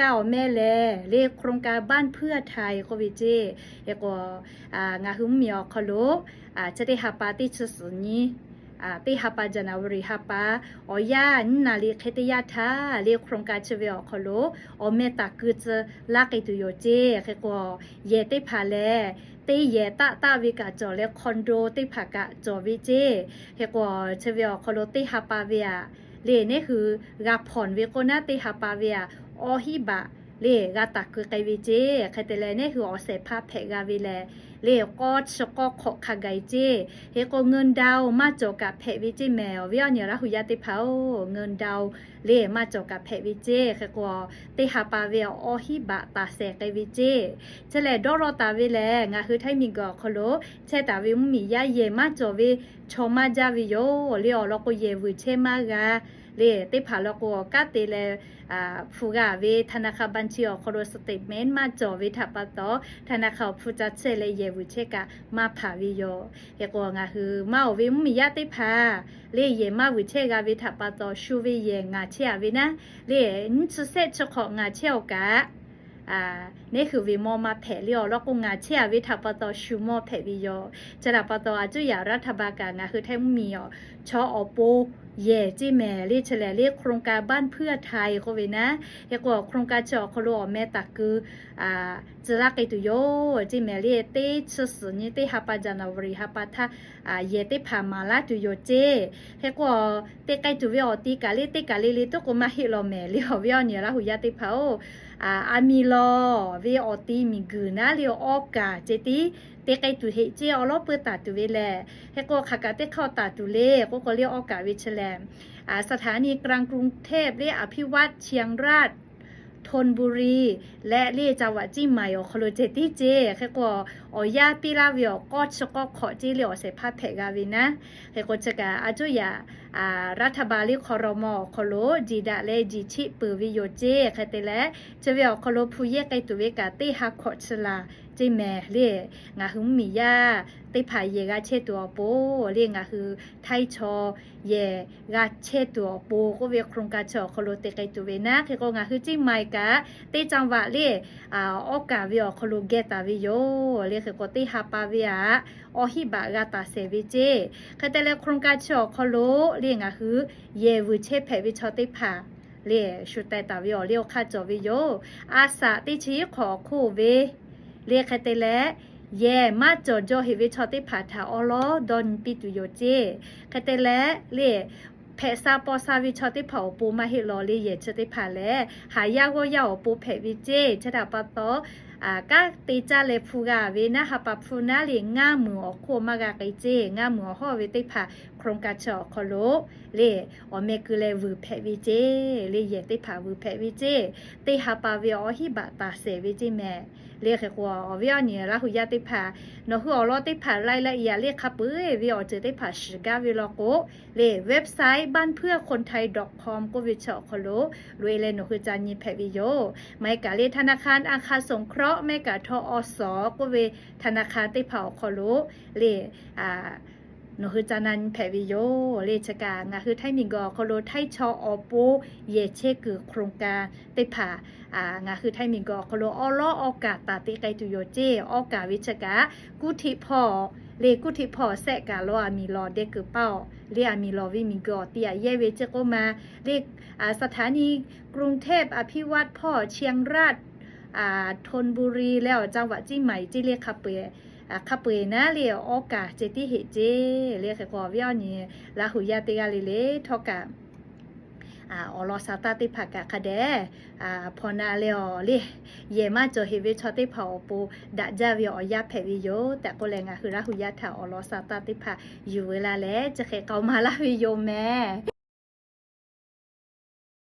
เก้าแม่แลเลขโครงการบ้านเพื่อไทยโควิดเจเอกอ่างาหุมเมียวคโลอ่าจะได้หาปาติชสุนี้อ่าติหาปาจานาวรีหาปาออย่านนาลีเคตยาทาเลขโครงการเชเวอคโลอเมตากุจะลากไอตุโยเจเอกว่าเยติพาแลตีเยตะตาวิกาจอเลคอนโดติภากะจอวิเจเอกว่าเชเวอคโลติหาปาเวีย อฮิบะเลกาตักคือไกวิเจใครแต่ละเนี่ยคือออเสภาพแผกาวิแลเลกอชกก็ขอคางไกเจเฮกเงินดาวมาจกับแผวิเจแมววิอเนยละหุยาติเผาเงินดาวเลมาจกับแผวิเจใครก็เตหาปาเวออฮิบะตาเสกไกวิเจเจแลดอรอตาวิแลงาคือไทมิงกอคโลเชตาวิมียาเยมาจวิชมาจาวิโยเลอลก็เยวิเชมากา เลเติผาลกัวกาเตเลอ่าฟูกาเวธนาคารบัญชีออกโครสติเมนมาจอวิทับปะตอธนาคารผู้จัดเชเลเยวุเชกะมาผาวิโยเฮกวงาคือมาเวมมียาติผาเลเยมาวิเชกาวิทับปะตอชูวิเยงาเชียวินะเลนชุเซชของาเชียวกะอ่านี่คือวิมอมาแผ่เลียวล้ก็งาเชียวิทัปตอชูมอแผ่วิโยจะดับปตออาจุยารัฐบาลกางาคือแทมมีอะชออปู เย่จีแม่รีเฉลยเรียกโครงการบ้านเพื่อไทยเขไว้นะเรียกว่าโครงการเจาะเขารู้แม่ตักคืออ่าจะรักไอตุโยจีแม่รีเตชสุนี่เตฮับปาจานาวรีฮับปาทาอ่าเยเตพามาลาตุโยเจเรียกว่าเต้ไกตุวิอตีกาลีเตกาลีลีตุกุมาฮิโลแม่เรียววิอเนี่ยละหุยาเต้พาโออามีโลวิอตีมีกือนะเรียวออกาเจตีเต้ไกตุเฮเจอลอเปิดตาตุเวแลเฮโกขากาเตเข้าตาตุเลก็ก็เรียกออกาวิชแลมอาสถานีกลางกรุงเทพเรียกอภิวัตเชียงราช ทนบุรี และเรียจังหวัดจีใหม่อคโลเจติเจแค่กออยาปิลาวิโอก็ชก็ขอจีเหลียวเสพาเพกาวินะเฮโกจะกาอาจุยาอ่ารัฐบาลิคอรมอคโลจีดาเลจีชิปือวิโยเจคเตและจะวิโอคโลผู้เยกไกตุเวกาตีฮักขอชลา จิเมเลยงาหุมมียาติผายเยกาเชตัวโปเลยงาหือไทชอเยก最美嘞，我很美呀，对排也个切多波嘞，我是太超อ个切多波，我为空个超可罗得个多维呐，可个我是最美个，对จิไมกะติจังหวะ嘞啊，我个为可罗给他为เ嘞，可个对哈巴为啊，我希巴个他เลยคือก็ติฮาปาเวียอหิบากาตาเซวิเจคือแต่ละโครงการชอคอโลเรียงาหือเยวุเชเผวิชอติผาเรียชุดแต่ตาวิโอเรียวคาจอวิโยอาสาติชีขอคู่เว เรียกคาเตเล่เหย่มาจอจอเฮวิชอติผาถาออลอดอนปิตุโยเจคาเตและเรียเพซาปอซาวิชอติเผาปูมาเฮลอลีเยชติผาแลหายากว่ายาปูเพวิเจชดาปะตอ อ่ากะติจาเลฟูกาเวนะหะปะฟูนาเลง่ามือโคมากาไกเจง่ามือฮอเวติผาโครงการชอคอโลเลอเมกุเลวืเพวิเจเลเยติผาวืเพวิเจติหาปาเวอหิบะตาเสวิจิแม่เรียกว่าอวิอเนี่ยละหุยาติผาเนาะหัวรอติผารายละเอียเรียกคับเอ้ยวิอเจอติผาชกาวิลโกเลเว็บไซต์บ้านเพื่อคนไทย .com ก็วิชอคโลรวยเลยเนาะคือจานีแพวิโยไม่กะเลธนาคารอาคารสงเคราะห์ไม่กะทออสก็เวธนาคารติเผาคโลเลอ่าหนูคือจานันแผวิโยเลชกางาคือไทยมิงกอโคโลไทยชออปูเยเชคือโครงการเตผาอ่างาคือไทยมิงกอโคโลออลอออกาตาติไกตุโยเจออกาวิชกากุธิพอเลกุธิพอแสกาลอามีรอเด็กคือเป้าเรียมีรอวิมิงกอเตียเยเวเจโกมาเลขอ่าสถานีกรุงเทพอภิวัตพ่อเชียงราช่าทนบุรีแล้วจังหวัดจีใหม่จีเรียกขับเปยอะขับเปยนะเรียกโอกาสเจตีเหเจเรียกกอวิ่งนี่ลาหุยาติกาลิเล่ทอกะอ่าอลอสาตาติผักกะคเดอ่าพอนาเลอเลเยมาจอเฮเวชอติผอปูดะจาวิออยาเพวิโยแต่ก็แรงอะคือราหุยาถาอลอสาตาติผักอยู่เวลาแล้วจะเคเกามาลาวิโยแม่